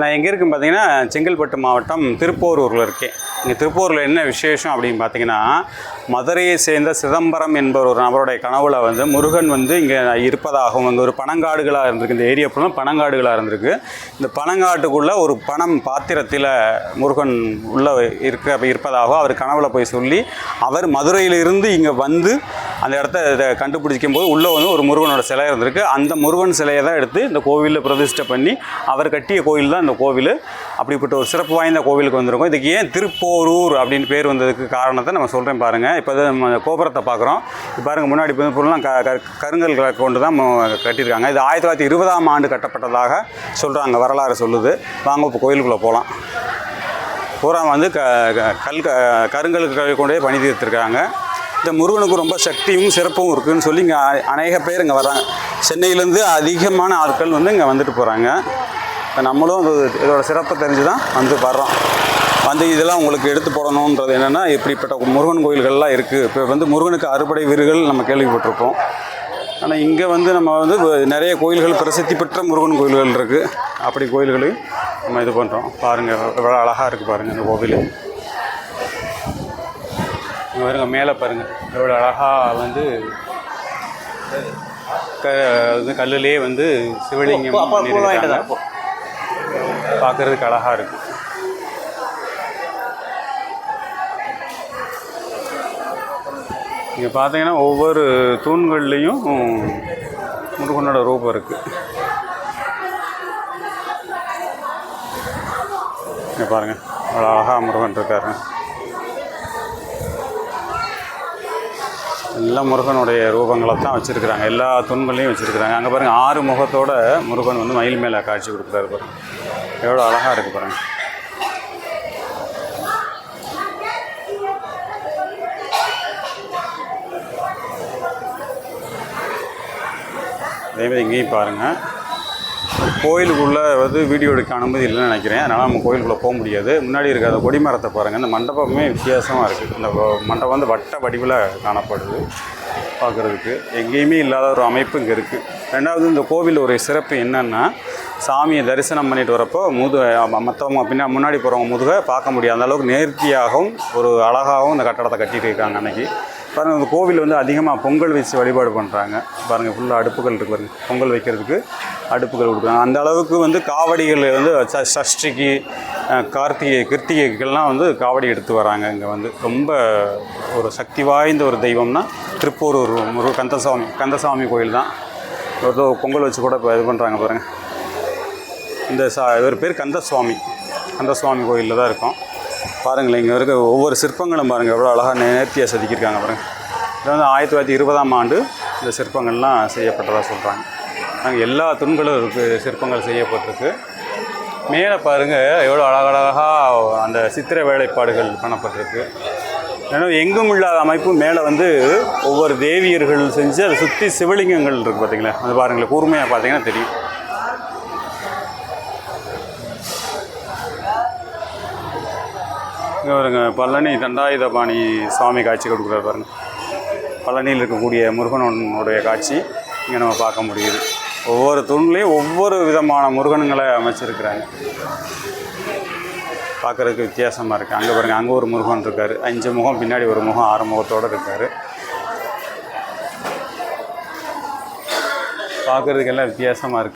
நான் எங்கே இருக்குன்னு பார்த்தீங்கன்னா செங்கல்பட்டு மாவட்டம் திருப்போரூரில் இருக்கேன். இங்கே திருப்பூரில் என்ன விசேஷம் அப்படின்னு பார்த்தீங்கன்னா மதுரையை சேர்ந்த சிதம்பரம் என்பவர் ஒரு நபருடைய கனவுல வந்து முருகன் வந்து இங்கே இருப்பதாகவும் அங்கே ஒரு பனங்காடுகளாக இருந்திருக்கு. இந்த ஏரியா ஃபுல்லாக பனங்காடுகளாக இருந்திருக்கு. இந்த பனங்காட்டுக்குள்ளே ஒரு பணம் பாத்திரத்தில் முருகன் உள்ள இருக்க இருப்பதாகவும் அவர் கனவுல போய் சொல்லி அவர் மதுரையிலிருந்து இங்கே வந்து அந்த இடத்த இதை கண்டுபிடிக்கும் போது உள்ளே வந்து ஒரு முருகனோட சிலை இருந்திருக்கு. அந்த முருகன் சிலையை தான் எடுத்து இந்த கோவிலில் பிரதிஷ்டை பண்ணி அவர் கட்டிய கோவில் தான் இந்த கோவில். அப்படிப்பட்ட ஒரு சிறப்பு வாய்ந்த கோவிலுக்கு வந்திருக்கோம். இதுக்கு ஏன் திருப்போரூர் அப்படின்னு பேர் வந்ததுக்கு காரணத்தை நம்ம சொல்கிறேன் பாருங்கள் இப்போ நம்ம கோபுரத்தை பார்க்குறோம். பாருங்கள் முன்னாடி இப்போ பொருள்லாம் க க- கருங்கல் கொண்டு தான் கட்டியிருக்காங்க. இது ஆயிரத்தி தொள்ளாயிரத்தி இருபதாம் ஆண்டு கட்டப்பட்டதாக சொல்கிறாங்க வரலாறு சொல்லுது. வாங்க இப்போ கோயிலுக்குள்ளே போகலாம் பூரா வந்து க க- கல் க கொண்டே பணி தீர்த்திருக்காங்க. இந்த முருகனுக்கு ரொம்ப சக்தியும் சிறப்பும் இருக்குதுன்னு சொல்லி இங்கே அநேக பேர் இங்கே வராங்க. சென்னையிலேருந்து அதிகமான ஆட்கள் வந்து இங்கே வந்துட்டு போகிறாங்க இப்போ நம்மளும் இதோட சிறப்பை தெரிஞ்சு தான் வந்து வர்றோம். வந்து இதெல்லாம் உங்களுக்கு எடுத்து போடணுன்றது என்னென்னா இப்படிப்பட்ட முருகன் கோயில்கள்லாம் இருக்குது இப்போ வந்து முருகனுக்கு அறுபடை வீடுகள் நம்ம கேள்விப்பட்டிருப்போம். ஆனால் இங்கே வந்து நம்ம வந்து நிறைய கோயில்கள் பிரசித்தி பெற்ற முருகன் கோயில்கள் இருக்குது அப்படி கோயில்களையும் நம்ம இது பண்ணுறோம் பாருங்கள் எவ்வளோ அழகாக இருக்குது பாருங்கள் இந்த கோவில். இங்கே பாருங்க மேலே பாருங்கள் எவ்வளோ அழகாக வந்து க வந்து கல்லுலேயே வந்து சிவலிங்கம். பார்க்கறதுக்கு அழகாக இருக்குது இங்கே பார்த்தீங்கன்னா ஒவ்வொரு தூண்கள்லேயும் முருகனோட ரூபம் இருக்குது இங்கே பாருங்கள் அவ்வளோ அழகாக முருகன் இருக்காரு. எல்லாம் முருகனுடைய ரூபங்களை தான் வச்சுருக்குறாங்க. எல்லா தூண்களையும் வச்சுருக்குறாங்க. அங்கே பாருங்கள் ஆறு முகத்தோட முருகன் வந்து மயில் மேலே காட்சி கொடுக்குறாரு பாருங்க. எவ்வளோ அழகாக இருக்குது பாருங்கள் அதேமாதிரி இங்கேயும் பாருங்கள் கோயிலுக்குள்ளே வந்து வீடியோ எடுக்க அனுமதி இல்லைன்னு நினைக்கிறேன். அதனால் நம்ம கோயிலுக்குள்ளே போக முடியாது. முன்னாடி இருக்க அந்த கொடிமரத்தை பாருங்கள் இந்த மண்டபமே வித்தியாசமாக இருக்குது இந்த மண்டபம் வந்து வட்ட வடிவில் காணப்படுது பார்க்குறதுக்கு எங்கேயுமே இல்லாத ஒரு அமைப்பு இங்கே இருக்குது ரெண்டாவது இந்த கோவில் ஒரு சிறப்பு என்னென்னா சாமியை தரிசனம் பண்ணிட்டு வரப்போ முது மற்றவங்க பின்னா முன்னாடி போகிறவங்க முதுகை பார்க்க முடியாது. அந்தளவுக்கு நேர்த்தியாகவும் ஒரு அழகாகவும் இந்த கட்டடத்தை கட்டிட்டு இருக்காங்க அன்றைக்கி பாருங்கள் இந்த கோவில் வந்து அதிகமாக பொங்கல் வச்சு வழிபாடு பண்ணுறாங்க பாருங்கள் ஃபுல்லாக அடுப்புகள் இருக்கு பொங்கல் வைக்கிறதுக்கு. அடுப்புகள் கொடுக்குறாங்க. அந்த அளவுக்கு வந்து காவடிகள் வந்து சஷ்டிக்கு கார்த்திகை கிருத்திகைக்கெல்லாம் வந்து காவடி எடுத்து வராங்க இங்கே வந்து. ரொம்ப ஒரு சக்தி வாய்ந்த ஒரு தெய்வம்னா திருப்பூரூர் ஒரு கந்தசாமி கந்தசாமி கோயில் தான். ஒரு பொங்கல் வச்சு கூட இப்போ இது பண்ணுறாங்க பாருங்கள் இந்த சா இவர் பேர் கந்தசுவாமி. கந்தசுவாமி கோயிலில் தான் இருக்கும். பாருங்களேன் இங்கே இருக்க ஒவ்வொரு சிற்பங்களும் பாருங்கள் எவ்வளோ அழகாக நேர்த்தியாக செதுக்கியிருக்காங்க பாருங்கள் இது வந்து ஆயிரத்தி தொள்ளாயிரத்தி இருபதாம் ஆண்டு இந்த சிற்பங்கள்லாம் செய்யப்பட்டதாக சொல்கிறாங்க அங்கே எல்லா தூண்களும் இருக்குது சிற்பங்கள் செய்யப்பட்டிருக்கு. மேலே பாருங்கள் எவ்வளோ அழகழகாக அந்த சித்திர வேலைப்பாடுகள் பண்ணப்பட்டிருக்கு ஏன்னா எங்கும் இல்லாத அமைப்பு மேலே வந்து ஒவ்வொரு தேவியர்கள் செஞ்சு அதை சுற்றி சிவலிங்கங்கள் இருக்குது பார்த்தீங்களா அது பாருங்களேன் கூர்மையாக பார்த்தீங்கன்னா தெரியும். இங்கே பாருங்க பழனி தண்டாயுதபாணி சுவாமி காட்சி கொடுக்குறாரு பாருங்கள் பழனியில் இருக்கக்கூடிய முருகனுடைய காட்சி இங்கே நம்ம பார்க்க முடியுது. ஒவ்வொரு தூண்லேயும் ஒவ்வொரு விதமான முருகனுங்களை அமைச்சிருக்கிறாங்க பார்க்குறதுக்கு வித்தியாசமாக இருக்குது அங்கே பாருங்கள் அங்கே ஒரு முருகன் இருக்கார். அஞ்சு முகம் பின்னாடி ஒரு முகம் ஆறு முகத்தோடு இருக்கார். பார்க்குறதுக்கெல்லாம் வித்தியாசமாக இருக்குது